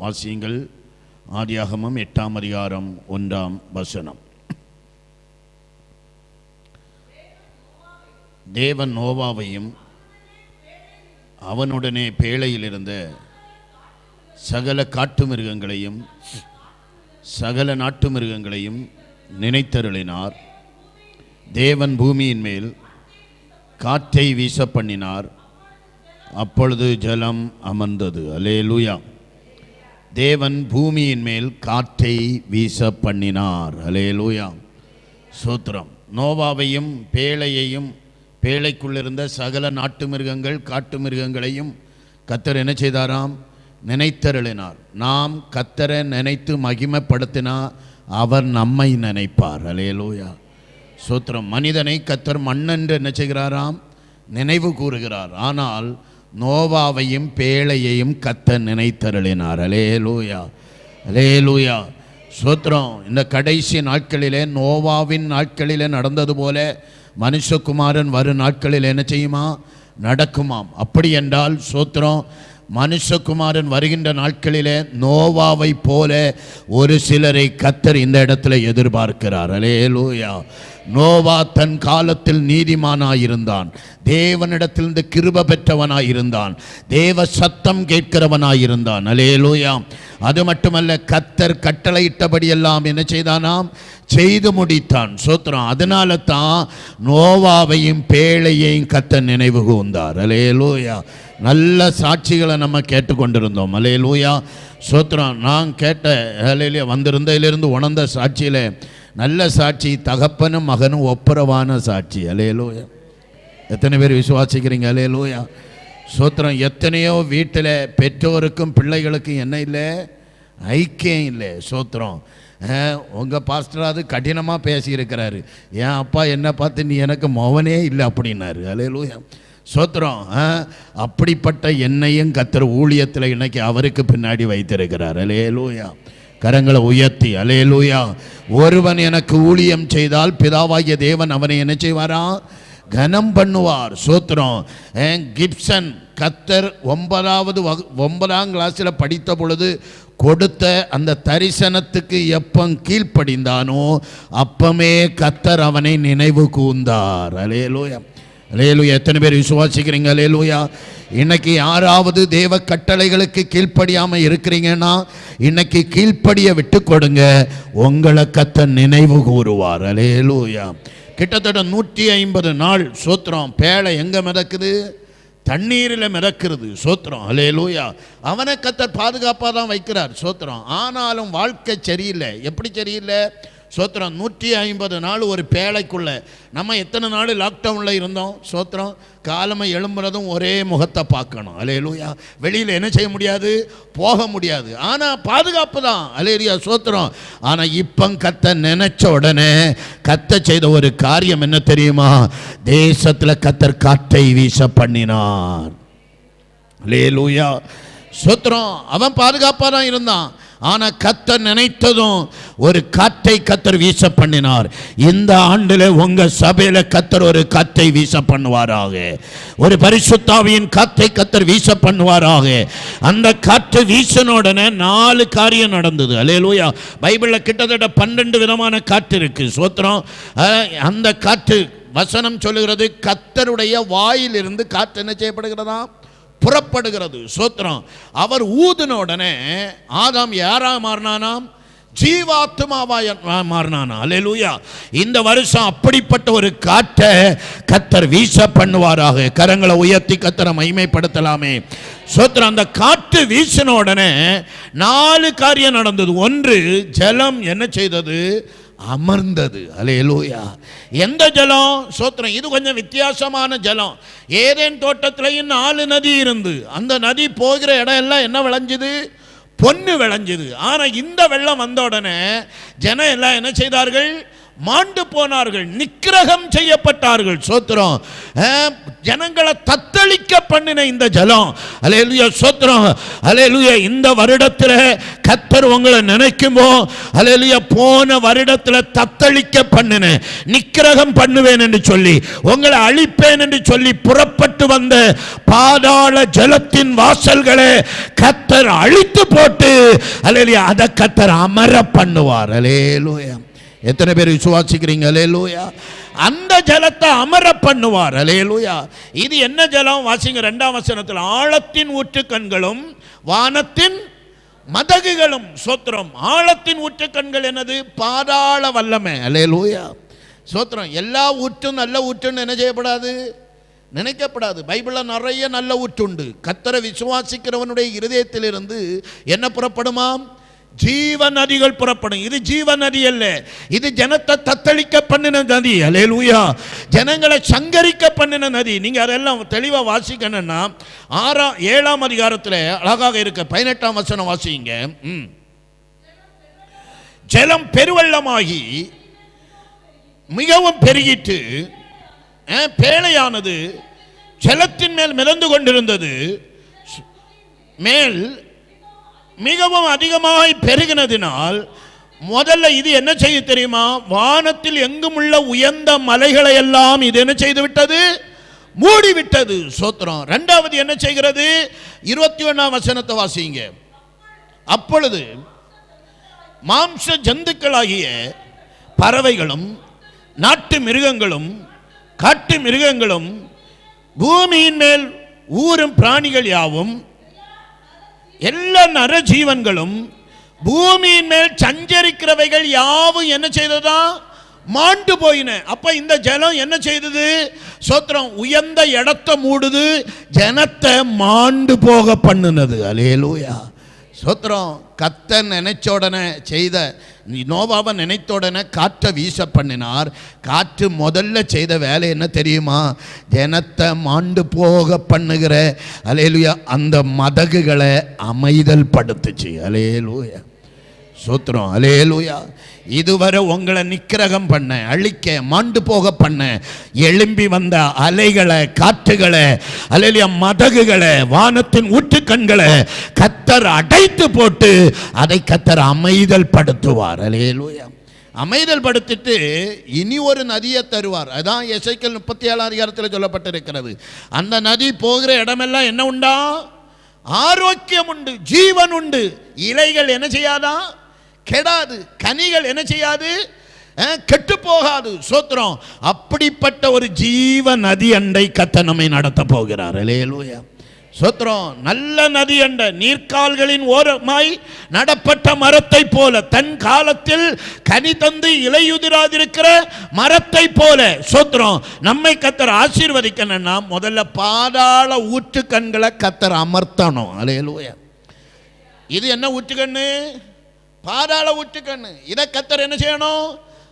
வாசியுங்கள். ஆதியாகமம் எட்டாம் அதிகாரம் ஒன்றாம் வசனம். தேவன் நோவாவையும் அவனுடனே பேழையில் இருந்த சகல காட்டு மிருகங்களையும் சகல நாட்டு மிருகங்களையும் நினைத்தருளினார். தேவன் பூமியின் மேல் காற்றை வீச பண்ணினார் அப்பொழுது ஜலம் அமர்ந்தது. அலேலுயா தேவன் பூமியின் மேல் காற்றை வீச பண்ணினார் அலேலுயா சூத்திரம். நோவாவையும் பேழையையும் பேழைக்குள்ளிருந்த சகல நாட்டு மிருகங்கள் காட்டு மிருகங்களையும் கத்தர் என்ன செய்தாராம்? நினைத்தருளினார். நாம் கத்தரை நினைத்து மகிமைப்படுத்தினா அவர் நம்மை நினைப்பார். அலேலூயா சூத்திரம். மனிதனை கத்தர் மண்ணென்று என்ன செய்கிறாராம்? நினைவு கூறுகிறார். ஆனால் நோவாவையும் பேழையையும் கத்த நினைத்தருளினார். அலேலூயா. அலேலூயா. சூத்திரம் இந்த கடைசி நாட்களிலே நோவாவின் நாட்களிலே நடந்தது போல மனுஷகுமாரன் வரும் நாட்களில் என்ன செய்யுமா? நடக்குமாம். அப்படி என்றால் சூத்திரம் மனுஷகுமாரன் வருகின்ற நாட்களிலே நோவாவை போல ஒரு சிலரை கத்தர் இந்த இடத்துல எதிர்பார்க்கிறார். அலே லூயா நோவா தன் காலத்தில் நீதிமானாயிருந்தான். தேவனிடத்திலிருந்து கிருப பெற்றவனாயிருந்தான். தேவ சத்தம் கேட்கிறவனாயிருந்தான். அலே அலேலூயா அது மட்டுமல்ல கத்தர் கட்டளையிட்டபடியெல்லாம் என்ன செய்தானாம் செய்து முடித்தான். சோத்திரம் அதனால தான் நோவாவையும் பேழையையும் கத்தர் நினைவு கூர்ந்தார். அலேலூயா நல்ல சாட்சிகளை நம்ம கேட்டுக்கொண்டிருந்தோம். அலேலூயா சோத்திரம் நான் கேட்ட அலையிலே வந்திருந்ததிலிருந்து உணர்ந்த சாட்சியில் நல்ல சாட்சி தகப்பனும் மகனும் ஒப்புரவான சாட்சி. அலையலூயா எத்தனை பேர் விசுவாசிக்கிறீங்க? அலேலூயா சோத்திரம் எத்தனையோ வீட்டில் பெற்றோருக்கும் பிள்ளைகளுக்கும் என்ன இல்லை? ஐக்கியம் இல்லை சோத்திரம் உங்கள் பாஸ்டராது கடினமாக பேசியிருக்கிறாரு. என் அப்பா என்னை பார்த்து நீ எனக்கு மௌனே இல்லை அப்படின்னாரு. அலையலூயா சோத்திரம் ஆ, அப்படிப்பட்ட என்னையும் கத்தர் ஊழியத்தில் இன்னைக்கு அவருக்கு பின்னாடி வைத்திருக்கிறார். அலேலூயா கரங்களை உயர்த்தி அலேலூயா ஒருவன் எனக்கு ஊழியம் செய்தால் பிதாவாகிய தேவன் அவனை என்ன செய்வாரா? கனம் பண்ணுவார். சோத்திரம் கிப்சன் கத்தர் ஒன்பதாவது வகு ஒன்பதாம் கிளாஸில் படித்த பொழுது கொடுத்த அந்த தரிசனத்துக்கு எப்போ கீழ்ப்படிந்தானோ அப்பமே கத்தர் அவனை நினைவு கூர்ந்தார். அலேலூயா லேலுயா எத்தனை பேர் விசுவாசிக்கிறீங்க? லேலுயா இன்னைக்கு யாராவது தேவ கட்டளைகளுக்கு கீழ்ப்படியாமல் இருக்கிறீங்கன்னா இன்னைக்கு கீழ்ப்படிய விட்டு கொடுங்க. உங்களை கத்த நினைவு கூறுவார். லேலுயா கிட்டத்தட்ட நூற்றி ஐம்பது நாள் சோத்திரம். பேழை எங்கே மிதக்குது? தண்ணீரில் மிதக்கிறது சோத்திரம். அலேலூயா அவனை கத்தர் பாதுகாப்பாக தான் வைக்கிறார் சோத்திரம். ஆனாலும் வாழ்க்கை சரியில்லை. எப்படி சரியில்லை? சோத்திரம் நூற்றி ஐம்பது நாள் ஒரு பேழைக்குள்ளே. நம்ம எத்தனை நாள் லாக்டவுனில் இருந்தோம்? சோத்திரம் காலமை எழும்புறதும் ஒரே முகத்தை பார்க்கணும். அலேலூயா வெளியில் என்ன செய்ய முடியாது? போக முடியாது. ஆனால் பாதுகாப்பு தான். அலேரியா சோத்திரம். ஆனால் இப்போ கத்த நினைச்ச உடனே கத்த செய்த ஒரு காரியம் என்ன தெரியுமா? தேசத்தில் கத்தர் காற்றை வீச பண்ணினார் அலேலூயா சோத்திரம் அவன் பாதுகாப்பாக தான் இருந்தான். ஆனால் கத்தர் நினைத்ததும் ஒரு காற்றை கத்தர் வீச பண்ணினார் இந்த ஆண்டில் உங்கள் சபையில் கத்தர் ஒரு காற்றை வீச பண்ணுவாராக ஒரு பரிசுத்தாவியின் காற்றை கத்தர் வீச பண்ணுவாராக அந்த காற்று வீசின உடனே நாலு காரியம் நடந்தது. அலையலூயா பைபிளில் கிட்டத்தட்ட பன்னெண்டு விதமான காற்று இருக்குது சோத்திரம் அந்த காற்று வசனம் சொல்லுகிறது கத்தருடைய வாயிலிருந்து காற்று என்ன செய்யப்படுகிறதா புறப்படுகிறது. சோத்திரம். அவர் ஊதின உடனே ஆதாம் யாரா மாறினானாம்? ஜீவாத்மாவாய மாறினானா அல்லேலூயா. இந்த வருஷம் அப்படிப்பட்ட ஒரு காற்றை கத்தர் வீச பண்ணுவாராக. கரங்களை உயர்த்தி கத்தரை மைமைப்படுத்தலாமே சோத்திரம் அந்த காற்று வீசின உடனே நாலு காரியம் நடந்தது. ஒன்று ஜலம் என்ன செய்தது? அமர்ந்தது. அலேலூயா எந்த ஜலம்? சோத்திரம் இது கொஞ்சம் வித்தியாசமான ஜலம். ஏதேன் தோட்டத்திலையும் நாலு நதி இருந்து அந்த நதி போகிற இடம் எல்லாம் என்ன விளைஞ்சுது? பொண்ணு விளைஞ்சுது. ஆனால் இந்த வெள்ளம் வந்த உடனே ஜனம் எல்லாம் என்ன செய்தார்கள்? மாண்டு போனார்கள். நிக்கிரகம் செய்யப்பட்டார்கள். சோத்திரம் ஜனங்களை தத்தளிக்க பண்ணின இந்த ஜலம். அலேலுயா சோத்திரம். அலேலுயா இந்த வருடத்தில் கத்தர் உங்களை நினைக்குமோ அல்லேலூயா போன வருடத்துல தத்தளிக்க பண்ணினேன் நிக்கிரகம் பண்ணுவேன் என்று சொல்லி உங்களை அழிப்பேன் என்று சொல்லி புறப்பட்டு வந்த பாதாள ஜலத்தின் வாசல்களை கத்தர் அழித்து போட்டு அல்லேலூயா அதை கத்தர் அமர பண்ணுவார். அலேலுயா எத்தனை பேர் விசுவாசிக்கிறீங்க? அலேலுயா அந்த ஜலத்தை அமர பண்ணுவார். அலேலுயா இது என்ன ஜலம்? வாசிங்க ரெண்டாம் வசனத்தில் ஆழத்தின் ஊற்றுக்கண்களும் வானத்தின் மதகுகளும் சோத்திரம். ஆழத்தின் ஊற்றுக்கண்கள் என்னது? பாதாள வல்லமை. அலேலுயா சோத்திரம் எல்லா ஊற்றும் நல்ல ஊற்றுன்னு என்ன செய்யப்படாது? நினைக்கப்படாது. பைபிளில் நிறைய நல்ல ஊற்றுண்டு. கத்தரை விசுவாசிக்கிறவனுடைய இருதயத்திலிருந்து என்ன புறப்படுமாம்? ஜீவ நதிகள் புறப்படும். இது ஜீவ நதி அல்ல. இது ஜனத்தை தத்தளிக்க பண்ணின நதி. அலேலூயா ஜனங்களை சங்கரிக்க பண்ணின நதி. நீங்க அதெல்லாம் தெளிவாக வாசிக்கணும்னா ஆறாம் ஏழாம் அதிகாரத்தில் அழகாக இருக்க. பதினெட்டாம் வசனம் வாசிங்க. ம். ஜலம் பெருவெள்ளமாகி மிகவும் பெருகிட்டு பேழையானது ஜலத்தின் மேல் மிதந்து கொண்டிருந்தது. மேல் மிகவும் அதிகமாய் பெருகினதினால் முதல்ல இது என்ன செய்ய தெரியுமா? வானத்தில் எங்கும் உள்ள உயர்ந்த மலைகளை எல்லாம் இது என்ன செய்து விட்டது? மூடிவிட்டது. சோத்திரம். ரெண்டாவது என்ன செய்கிறது? இருபத்தி ஒன்றாம் வசனத்தை வாசிங்க. அப்பொழுது மாம்ச ஜந்துக்களாகிய பறவைகளும் நாட்டு மிருகங்களும் காட்டு மிருகங்களும் பூமியின் மேல் ஊறும் பிராணிகள் யாவும் எல்லா நர ஜீவன்களும் பூமியின் மேல் சஞ்சரிக்கிறவைகள் யாவும் என்ன செய்ததா மாண்டு போயின. அப்ப இந்த ஜலம் என்ன செய்தது? சோத்திரம் உயர்ந்த இடத்தை மூடுது ஜனத்தை மாண்டு போக பண்ணுனது. அலேலூயா சோத்திரம் கத்த நினைச்ச உடனே செய்த நோவாவை நினைத்த உடனே காற்றை வீச பண்ணினார். காற்று முதல்ல செய்த வேலை என்ன தெரியுமா? ஜனத்தை மாண்டு போக பண்ணுகிற அலேலுயா அந்த மதகுகளை அமைதல் படுத்துச்சு அலேலூயா சூத்திரம் அலேலூயா இதுவரை உங்களை நிக்கிரகம் பண்ண அழிக்க மாண்டு போக பண்ண எழும்பி வந்த அலைகளை காற்றுகளை அலேலியா மதகுகளை வானத்தின் கண்களை கத்தர் அடைத்து போட்டு அதை கத்தர் அமைதல் படுத்துவார் அலேலூயா அமைதல் படுத்திட்டு இனி ஒரு நதியை தருவார். அதான் எசைக்கல் முப்பத்தி ஏழாம் அதிகாரத்தில் சொல்லப்பட்டிருக்கிறது. அந்த நதி போகிற இடமெல்லாம் என்ன உண்டா? ஆரோக்கியம் உண்டு ஜீவன் உண்டு. இலைகள் என்ன செய்யாதான் கெடாது. கனிகள் என்ன செய்யாது? கெட்டு போகாது. சோத்திரம் அப்படிப்பட்ட ஒரு ஜீவ நதி அண்டை கத்த நம்மை நடத்த போகிறார். அலேலூயா சோத்திரம் நல்ல நதி அண்ட நீர்க்கால்களின் ஓரமாய் நடப்பட்ட மரத்தை போல தன் காலத்தில் கனி தந்து இலையுதிராதிருக்கிற மரத்தை போல. சோத்திரம் நம்மை கத்தர் ஆசீர்வதிக்கணும்னா முதல்ல பாதாள ஊற்று கண்களை கத்தர் அமர்த்தணும். அலையலூய இது என்ன ஊற்றுக்கண்ணு பாதாள ஊற்றுக்கண்ணு இதை கத்தர் என்ன செய்யணும்?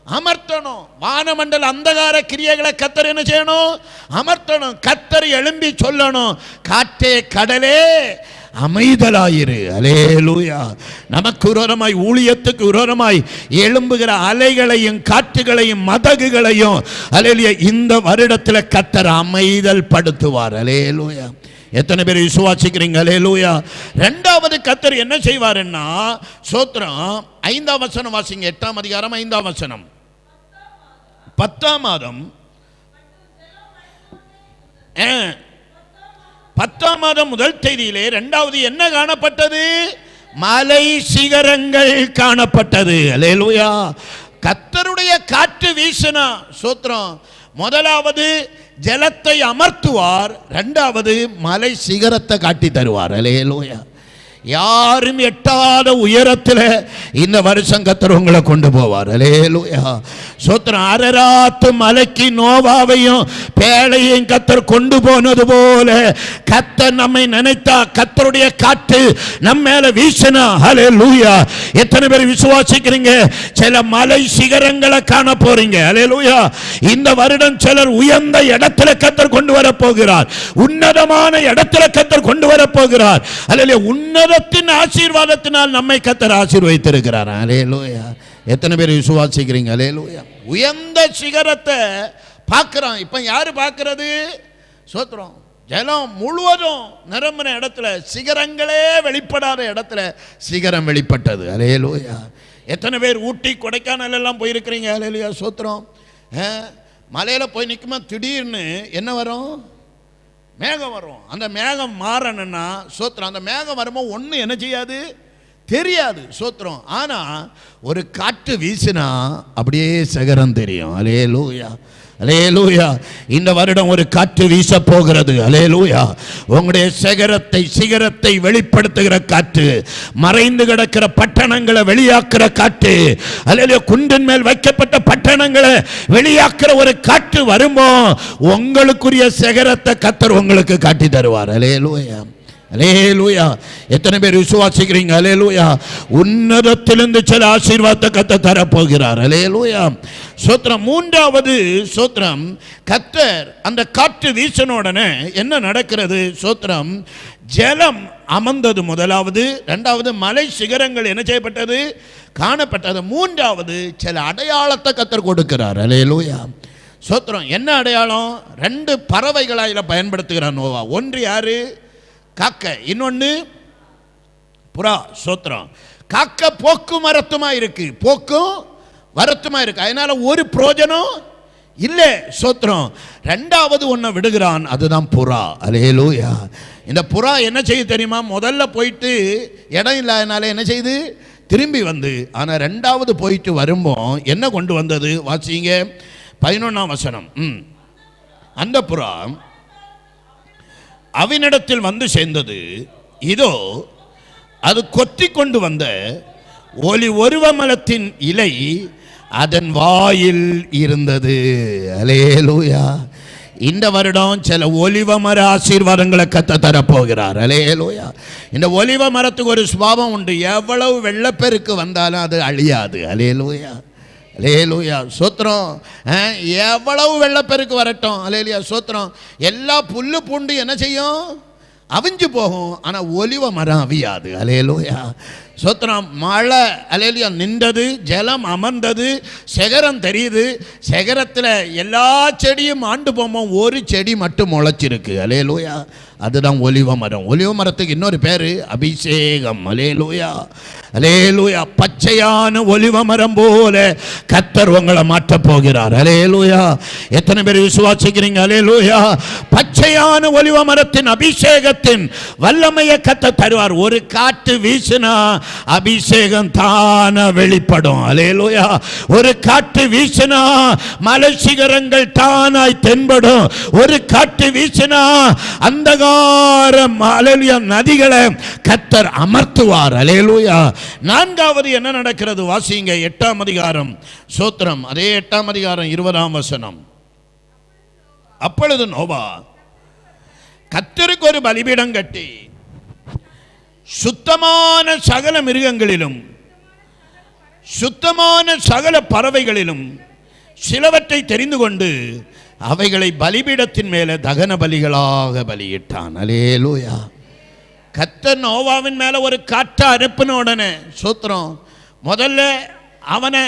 அமர்த்தணும். வானமண்டல அந்தகார கிரியைகளை கத்தர் என்ன செய்யணும்? அமர்த்தணும். கத்தர் எழும்பி சொல்லணும். காற்றே கடலே அமைதலாயிரு. அலேலூயா நமக்கு உரோரமாய் ஊழியத்துக்கு உரோரமாய் எழும்புகிற அலைகளையும் காற்றுகளையும் மதகுகளையும் அலேலியா இந்த வருடத்தில் கத்தர் அமைதல் படுத்துவார். அலேலூயா எத்தனை பேர் விசுவாசிக்கிறீங்க? அலேலூயா ரெண்டாவது கத்தர் என்ன செய்வாருன்னா சோத்திரம் ஐந்தாம் வசனம் வாசிங்க. எட்டாம் அதிகாரம் ஐந்தாம் வசனம். பத்தாம் மாதம். பத்தாம் மாதம் முதல் தேதியிலே ரெண்டாவது என்ன காணப்பட்டது? மலை சிகரங்கள் காணப்பட்டது. அலேலுயா கத்தருடைய காற்று வீசினா சூத்திரம். முதலாவது ஜலத்தை அமர்த்துவார். ரெண்டாவது மலை சிகரத்தை காட்டி தருவார். அலேலுயா யாரும் எட்டாத உயரத்தில் இந்த வருஷம் கத்தர் உங்களை கொண்டு போவார். அலேலூயா சோத்திரம் அரராத்து மலைக்கு நோவாவையும் பேழையும் கத்தர் கொண்டு போனது போல கத்தர் நம்மை நினைத்தா கத்தருடைய காற்று நம்ம மேல வீசினா. ஹலே லூயா எத்தனை பேர் விசுவாசிக்கிறீங்க? சில மலை சிகரங்களை காண போறீங்க. ஹலே லூயா இந்த வருடம் சிலர் உயர்ந்த இடத்துல கத்தர் கொண்டு வர போகிறார். உன்னதமான இடத்துல கத்தர் கொண்டு வர போகிறார். அல்ல உன்னதத்தின் ஆசீர்வாதத்தினால் நம்மை கத்தர் ஆசீர்வைத்திருக்கிறார் அலே லோயா எத்தனை பேர் விசுவாசிக்கிறீங்க? அலேலூயா உயர்ந்த சிகரத்தை பார்க்குறான் இப்போ யார் பார்க்கறது? சோத்திரம். ஜலம் முழுவதும் நிரம்பின இடத்துல சிகரங்களே வெளிப்படாத இடத்துல சிகரம் வெளிப்பட்டது. அலேலூயா எத்தனை பேர் ஊட்டி கொடைக்கானல் எல்லாம் போயிருக்கிறீங்க? அலேலுயா சோத்திரம். மலையில் போய் நிற்குமா திடீர்னு என்ன வரும்? மேகம் வரும். அந்த மேகம் மாறணும்னா சோத்திரம். அந்த மேகம் வரும்போது ஒன்றும் என்ன செய்யாது? தெரியாது சோத்திரம். ஆனால் ஒரு காற்று வீசினா அப்படியே சகரம் தெரியும். அலே லூயா அலே லூயா இந்த வருடம் ஒரு காற்று வீச போகிறது அலே லூயா உங்களுடைய சிகரத்தை சிகரத்தை வெளிப்படுத்துகிற காற்று மறைந்து கிடக்கிற பட்டணங்களை வெளியாக்குற காற்று அலே குண்டின் மேல் வைக்கப்பட்ட பட்டணங்களை வெளியாக்குற ஒரு காற்று வருமோ? உங்களுக்குரிய சிகரத்தை கத்தர் உங்களுக்கு காட்டி தருவார். அலே லூயா அலேலூயா எத்தனை பேர் விசுவாசிக்கிறீங்க? அலேலூயா உன்னதத்திலிருந்து சில ஆசீர்வாதத்தை கத்த தரப்போகிறார். அலேலூயா சோத்திரம் மூன்றாவது சோத்திரம் கத்தர் அந்த காற்று வீசின உடனே என்ன நடக்கிறது? சோத்திரம் ஜலம் அமர்ந்தது முதலாவது. ரெண்டாவது மலை சிகரங்கள் என்ன செய்யப்பட்டது? காணப்பட்டது. மூன்றாவது சில அடையாளத்தை கத்தர் கொடுக்கிறார். அலேலூயா சோத்திரம் என்ன அடையாளம்? ரெண்டு பறவைகளாக இதில் பயன்படுத்துகிறார் நோவா. ஒன்று யாரு? காக்க. இன்னொன்று புறா சோத்திரம். காக்க போக்கும் மரத்துமா இருக்கு. போக்கும் வரத்துமா இருக்கு. அதனால ஒரு புரோஜனம் இல்லை சோத்திரம். ரெண்டாவது ஒன்றை விடுகிறான் அதுதான் புறா. அலேலூயா இந்த புறா என்ன செய்ய தெரியுமா? முதல்ல போயிட்டு இடம் இல்லாதனால என்ன செய்யுது? திரும்பி வந்து. ஆனால் ரெண்டாவது போயிட்டு வரும்போ என்ன கொண்டு வந்தது? வாசிங்க. பதினொன்றாம் வசனம். ம். அந்த புறா அவனிடத்தில் வந்து சேர்ந்தது. இதோ அது கொத்தி கொண்டு வந்த ஒலி ஒருவமலத்தின் இலை அதன் வாயில் இருந்தது. அலேலூயா இந்த வருடம் சில ஒலிவ மர ஆசீர்வாதங்களை கத்த தரப்போகிறார். அலேலூயா இந்த ஒலிவ மரத்துக்கு ஒரு சுபாவம் உண்டு. எவ்வளவு வெள்ளப்பெருக்கு வந்தாலும் அது அழியாது. Hallelujah hallelujah. சோத்திரம் எவ்வளவு வெள்ளப்பெருக்கு வரட்டும். அலேலியா சோத்திரம். எல்லா புல்லு பூண்டு என்ன செய்யும்? அவிஞ்சு போகும். ஆனால் ஒலிவ மரம் அவியாது. அலேலூயா. சோத்திரம் மழை அலையிலியா நின்றது ஜலம் அமர்ந்தது செகரம் தெரியுது. செகரத்தில் எல்லா செடியும் ஆண்டு போமோம் ஒரு செடி மட்டும் முளைச்சிருக்கு. அலேலூயா அதுதான் ஒலிவ மரம். ஒலிவ மரத்துக்கு இன்னொரு பேர் அபிஷேகம். அலேலூயா அலேலூயா பச்சையான ஒலிவ மரம் போல கத்தர் உங்களை மாற்றப் போகிறார். அலேலூயா எத்தனை பேர் விசுவாசிக்கிறீங்க? அலேலூயா பச்சையான ஒலிவ மரத்தின் அபிஷேகத்தின் வல்லமையை கத்த தருவார். ஒரு காற்று வீசினா அபிஷேகம் தான வெளிப்படும். அலையலோயா ஒரு காற்று வீசினா மலை சிகரங்கள் தானாய் தென்படும். ஒரு காற்று வீசினா அந்தகார அலையலுயா நதிகளை கத்தர் அமர்த்துவார். அலையலோயா நான்காவது என்ன நடக்கிறது? வாசிங்க. எட்டாம் அதிகாரம். சோத்திரம். அதே எட்டாம் அதிகாரம் இருபதாம் வசனம். அப்பொழுது நோவா கத்தருக்கு ஒரு பலிபீடம் கட்டி சுத்தமான சகல மிருகங்களிலும் சுத்தமான சகல பறவைகளிலும் சிலவற்றை தெரிந்து கொண்டு அவைகளை பலிபீடத்தின் மேலே தகன பலிகளாக பலியிட்டான். அலேலூயா கத்த நோவாவின் மேலே ஒரு காற்றை அனுப்பின உடனே சூத்திரம் முதல்ல அவனை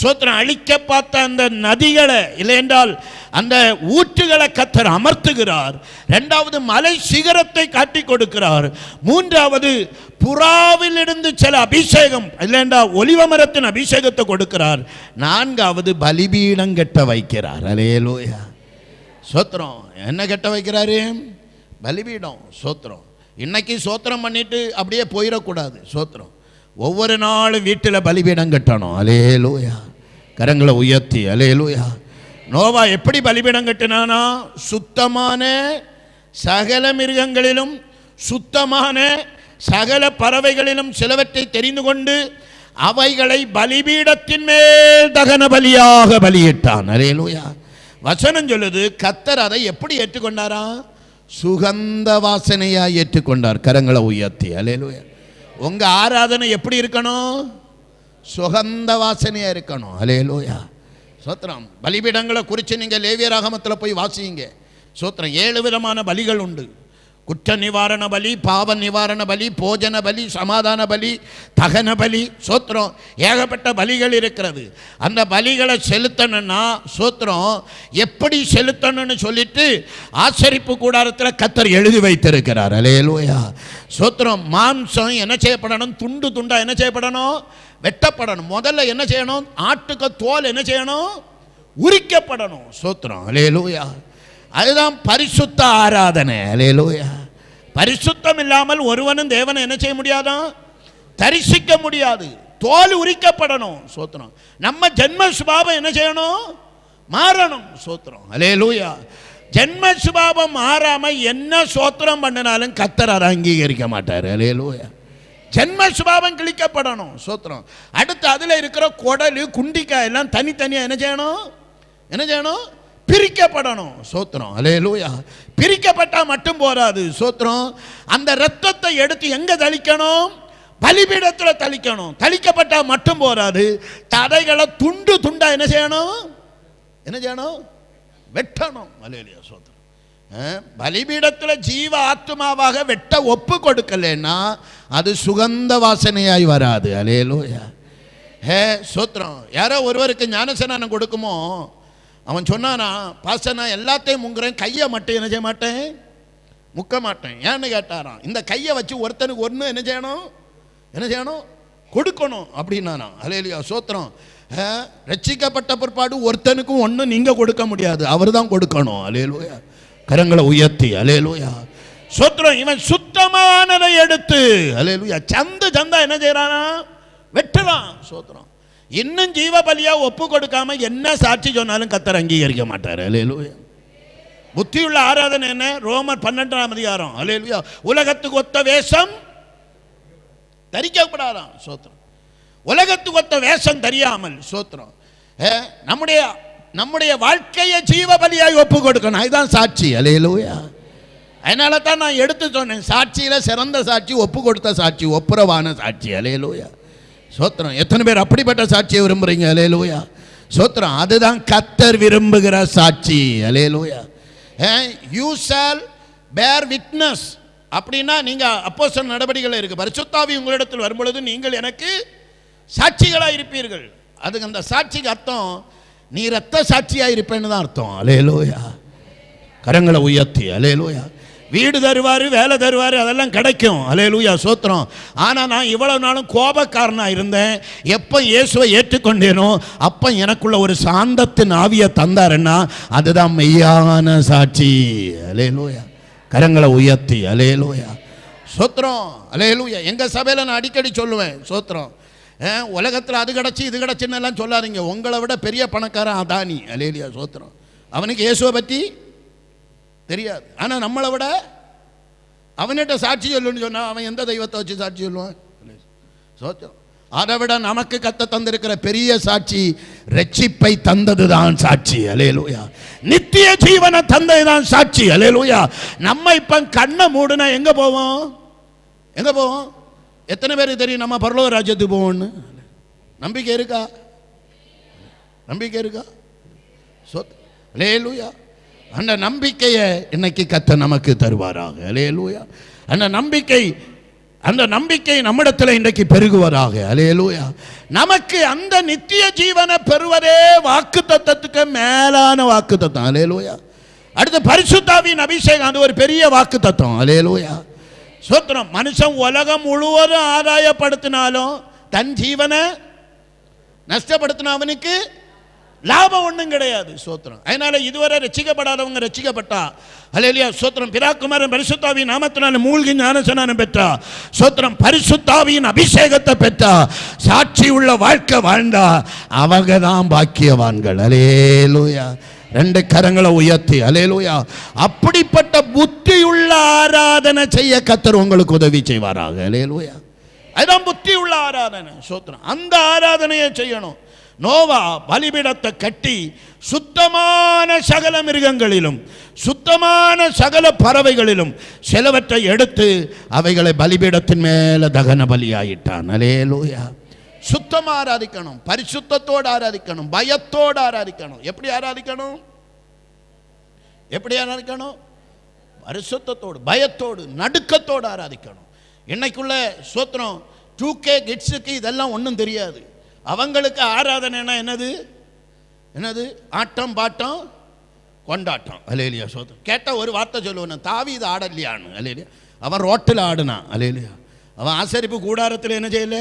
சோத்திரம் அழிக்க பார்த்த அந்த நதிகளை இல்லையென்றால் அந்த ஊற்றுகளை கத்தர் அமர்த்துகிறார். ரெண்டாவது மலை சிகரத்தை காட்டி கொடுக்கிறார். மூன்றாவது புறாவிலிருந்து சில அபிஷேகம் இல்லைண்டா ஒலிவ மரத்தின் அபிஷேகத்தை கொடுக்கிறார். நான்காவது பலிபீடம் கெட்ட வைக்கிறார். அலையலோயா சோத்திரம் என்ன கெட்ட வைக்கிறாரு? பலிபீடம் சோத்திரம். இன்னைக்கு சோத்திரம் பண்ணிட்டு அப்படியே போயிடக்கூடாது சோத்திரம். ஒவ்வொரு நாளும் வீட்டில் பலிபீடம் கட்டணும். அலேலூயா கரங்களை உயர்த்தி அலையலூயா. நோவா எப்படி பலிபீடம் கட்டினானா? சுத்தமான சகல மிருகங்களிலும் சுத்தமான சகல பறவைகளிலும் சிலவற்றை தெரிந்து கொண்டு அவைகளை பலிபீடத்தின் மேல் தகன பலியாக பலியிட்டான். அலையலூயா. வசனம் சொல்லுது கத்தர் அதை எப்படி ஏற்றுக்கொண்டாரா? சுகந்த வாசனையாக ஏற்றுக்கொண்டார் கரங்களை உயர்த்தி. அலையலூயா. உங்கள் ஆராதனை எப்படி இருக்கணும்? சுகந்த வாசனையாக இருக்கணும். அலேலூயா சோத்திரம் பலிபீடங்களை குறித்து நீங்கள் லேவியராகமத்தில் போய் வாசிங்க. சோத்திரம் ஏழு விதமான பலிகள் உண்டு. குற்ற நிவாரண பலி பாவ நிவாரண பலி போஜன பலி சமாதான பலி தகன பலி சோத்திரம் ஏகப்பட்ட பலிகள் இருக்கிறது. அந்த பலிகளை செலுத்தணும்னா சோத்திரம் எப்படி செலுத்தணும்னு சொல்லிட்டு ஆசரிப்பு கூடாரத்தில் கத்தர் எழுதி வைத்திருக்கிறார். அலையலோயா சோத்திரம் மாம்சம் என்ன செய்யப்படணும்? துண்டு துண்டாக என்ன செய்யப்படணும்? வெட்டப்படணும். முதல்ல என்ன செய்யணும்? ஆட்டுக்கு தோல் என்ன செய்யணும்? உரிக்கப்படணும். சோத்திரம். அலேலூயா அதுதான் பரிசுத்த ஆராதனை. அலேலூயா பரிசுத்தம் இல்லாமல் ஒருவனும் தேவனை என்ன செய்ய முடியாதான் தரிசிக்க முடியாது. தோல் உரிக்கப்படணும். சோத்திரம். நம்ம ஜென்ம சுபாவம் என்ன செய்யணும்? மாறணும். சோத்திரம். அலே லூயா ஜென்ம சுபாவம் மாறாம என்ன சோத்திரம் பண்ணினாலும் கத்தர் அதை அங்கீகரிக்க மாட்டார். அலேலூயா ஜென்ம சுபாவம் கிழிக்கப்படணும் சோத்திரம். அடுத்து அதில் இருக்கிற குடல் குண்டிக்காய் எல்லாம் தனித்தனியாக என்ன செய்யணும்? என்ன செய்யணும்? பிரிக்கப்படணும் சோத்திரம். அலேலூயா பிரிக்கப்பட்டால் மட்டும் போராது சோத்திரம். அந்த ரத்தத்தை எடுத்து எங்கே தளிக்கணும் பலிபீடத்தில் தளிக்கணும் தளிக்கப்பட்டால் மட்டும் போராது தடைகளை துண்டு துண்டா என்ன செய்யணும்? என்ன செய்யணும்? வெட்டணும். அலேலியா சோத்திரம். பலிபீடத்தில் ஜீவ ஆத்மாவாக வெட்ட ஒப்பு கொடுக்கலன்னா அது சுகந்த வாசனையாய் வராது. அலேலோயா ஹே சோத்திரம். யாரோ ஒருவருக்கு ஞானசனானம் கொடுக்குமோ அவன் சொன்னானா பாச நான் எல்லாத்தையும் முங்குறேன். கையை மட்டும் என்ன செய்ய மாட்டேன்? முக்க மாட்டேன். ஏன்னு கேட்டாராம். இந்த கையை வச்சு ஒருத்தனுக்கு ஒன்று என்ன செய்யணும்? என்ன செய்யணும்? கொடுக்கணும். அப்படின்னானா அலேலியா சோத்திரம். ரட்சிக்கப்பட்ட பிற்பாடு ஒருத்தனுக்கும் ஒன்றும் நீங்கள் கொடுக்க முடியாது. அவர் தான் கொடுக்கணும். அலேலோயா கரங்களை உயர்த்தி. அலேலோயா சோத்திரம் இவன் சுத்தமானதை எடுத்து அலேலூயா சந்து சந்தா என்ன செய்கிறானா வெட்டுறான் சோத்திரம். இன்னும் ஜீவ பலியா ஒப்பு கொடுக்காம என்ன சாட்சி சொன்னாலும் கத்தர் அங்கீகரிக்க மாட்டார். அலையலுயா புத்தியுள்ள ஆராதனை என்ன? ரோமர் பன்னெண்டாம் அதிகாரம். அலையலுயா உலகத்துக்கு ஒத்த வேஷம் தரிக்கப்படாதான் சோத்திரம். உலகத்துக்கு ஒத்த வேஷம் தெரியாமல் சோத்திரம். ஏ, நம்முடைய நம்முடைய வாழ்க்கையை ஜீவ பலியாய் ஒப்பு கொடுக்கணும். அதுதான் சாட்சி. அலையலுயா அதனால தான் நான் எடுத்து சொன்னேன் சாட்சியில் சிறந்த சாட்சி ஒப்பு கொடுத்த சாட்சி ஒப்புரவான சாட்சி. அலேலூயா சோத்திரம் எத்தனை பேர் அப்படிப்பட்ட சாட்சியை விரும்புறீங்க? அலேலூயா சோத்திரம் அதுதான் கத்தர் விரும்புகிற சாட்சி. அலேலூயா யூ சால் பேர் விட்னஸ் அப்படின்னா நீங்கள் அப்போஸ்தலர் நடவடிக்கைகள் இருக்குது பரிசுத்தாவி உங்களிடத்தில் வரும்பொழுது நீங்கள் எனக்கு சாட்சிகளாக இருப்பீர்கள். அதுக்கு அந்த சாட்சிக்கு அர்த்தம் நீ ரத்த சாட்சியாக இருப்பேன்னு தான் அர்த்தம். அலேலூயா கரங்களை உயர்த்தி அலேலூயா வீடு தருவார் வேலை தருவார் அதெல்லாம் கிடைக்கும். அலையலூயா சோத்திரம். ஆனால் நான் இவ்வளவு நாளும் கோபக்காரனாக இருந்தேன். எப்போ இயேசுவை ஏற்றுக்கொண்டேனோ அப்போ எனக்குள்ள ஒரு சாந்தத்தின் ஆவியை தந்தாருன்னா அதுதான் மெய்யான சாட்சி. அலையலூயா கரங்களை உயர்த்தி அலையலூயா சோத்திரம் அலையலூயா எங்கள் சபையில் நான் அடிக்கடி சொல்லுவேன் சோத்திரம். உலகத்தில் அது கிடச்சி இது கிடச்சின்னு எல்லாம் சொல்லாதீங்க. உங்களை விட பெரிய பணக்காரன் அதானி. அலேலியா சோத்திரம். அவனுக்கு இயேசுவை பற்றி தெரியாது. ஆனால் நம்மளை விட அவன்கிட்ட சாட்சி சொல்லுன்னு சொன்னால் அவன் எந்த தெய்வத்தை வச்சு சாட்சி சொல்லுவான்? சோச்சம் அதை விட நமக்கு கத்த தந்திருக்கிற பெரிய சாட்சி ரட்சிப்பை தந்தது தான் சாட்சி. அலேலூயா நித்திய ஜீவனை தந்தது தான் சாட்சி. அலேலூயா நம்ம இப்போ கண்ணை மூடுனா எங்கே போவோம்? எங்கே போவோம்? எத்தனை பேருக்கு தெரியும் நம்ம பரலோக ராஜ்யத்துக்கு போவோம்னு? நம்பிக்கை இருக்கா? நம்பிக்கை இருக்கா? சொத் லேலூயா அந்த நம்பிக்கையை இன்னைக்கு கத்த நமக்கு தருவாராக. அலேலூயா அந்த நம்பிக்கை அந்த நம்பிக்கை நம்மிடத்தில் இன்றைக்கு பெருகுவதாக. அலையலூயா நமக்கு அந்த நித்திய ஜீவனை பெறுவதே வாக்கு தத்துவத்துக்கு மேலான வாக்கு தத்தம் அலேலூயா அடுத்து பரிசுத்தாவின் அபிஷேகம் அது ஒரு பெரிய வாக்கு தத்துவம் அலேலூயா சூத்திரம் மனுஷன் உலகம் முழுவதும் ஆதாயப்படுத்தினாலும் தன் ஜீவனை நஷ்டப்படுத்தின அவனுக்கு லாபம் ஒன்றும் கிடையாது சோத்திரம். அதனால இதுவரை ரசிக்கப்படாதவங்க ரசிக்கப்பட்டா. அலையிலியா சோத்திரம். பிராக்குமாரன் பரிசுத்தாவின் நாமத்தினால மூழ்கி ஞானசனானம் பெற்றா. சோத்திரம் பரிசுத்தாவியின் அபிஷேகத்தை பெற்றா. சாட்சி உள்ள வாழ்க்கை வாழ்ந்தா. அவங்க தான் பாக்கியவான்கள். அலேலூயா ரெண்டு கரங்களை உயர்த்தி. அலேலூயா அப்படிப்பட்ட புத்தியுள்ள ஆராதனை செய்ய கத்தர் உங்களுக்கு உதவி செய்வாராக. அலேலூயா அதுதான் புத்தி உள்ள ஆராதனை சோத்திரம். அந்த ஆராதனையை செய்யணும். நோவா பலிபீடத்தை கட்டி சுத்தமான சகல மிருகங்களிலும் சுத்தமான சகல பறவைகளிலும் சிலவற்றை எடுத்து அவைகளை பலிபீடத்தின் மேலே தகன பலியாயிட்டான். அலேலூயா சுத்தமாக ஆராதிக்கணும் பரிசுத்தத்தோடு ஆராதிக்கணும் பயத்தோடு ஆராதிக்கணும். எப்படி ஆராதிக்கணும்? எப்படி ஆராதிக்கணும்? பரிசுத்தத்தோடு பயத்தோடு நடுக்கத்தோடு ஆராதிக்கணும். இன்னைக்குள்ள சோத்திரம் டூ கே கிட்ஸுக்கு இதெல்லாம் ஒன்றும் தெரியாது. அவங்களுக்கு ஆராதனைனா என்னது? என்னது? ஆட்டம் பாட்டம் கொண்டாட்டம். அலேலியா சோதம் கேட்டால் ஒரு வார்த்தை சொல்லுவேன். தாவி இது ஆடலையான்னு. அலேலியா அவன் ரோட்டில் ஆடுனான் அலேலியா அவன் ஆசரிப்பு கூடாரத்தில் என்ன செய்யல?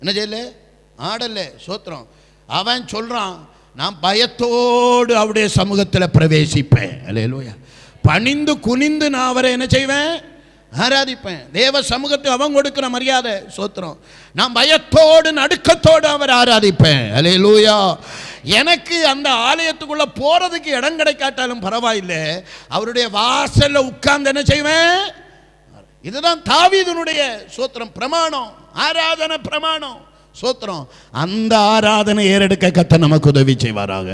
என்ன செய்யல? ஆடல. சோத்திரம். அவன் சொல்கிறான் நான் பயத்தோடு அவருடைய சமூகத்தில் பிரவேசிப்பேன். அலேலோயா பணிந்து குனிந்து நான் அவரை என்ன செய்வேன்? ஆராதிப்பேன். தேவ சமூகத்தை அவன் கொடுக்கிற மரியாதை சோத்திரம். நான் பயத்தோடு நடுக்கத்தோடு அவர் ஆராதிப்பேன். அலேலூயா எனக்கு அந்த ஆலயத்துக்குள்ள போறதுக்கு இடம் கிடைக்காட்டாலும் பரவாயில்லை. அவருடைய வாசல்ல உட்கார்ந்து என்ன செய்வேன்? இதுதான் தாவீதனுடைய சோத்திரம் பிரமாணம். ஆராதனை பிரமாணம் சோத்திரம். அந்த ஆராதனை ஏறெடுக்க கத்த நமக்கு உதவி செய்வாராக.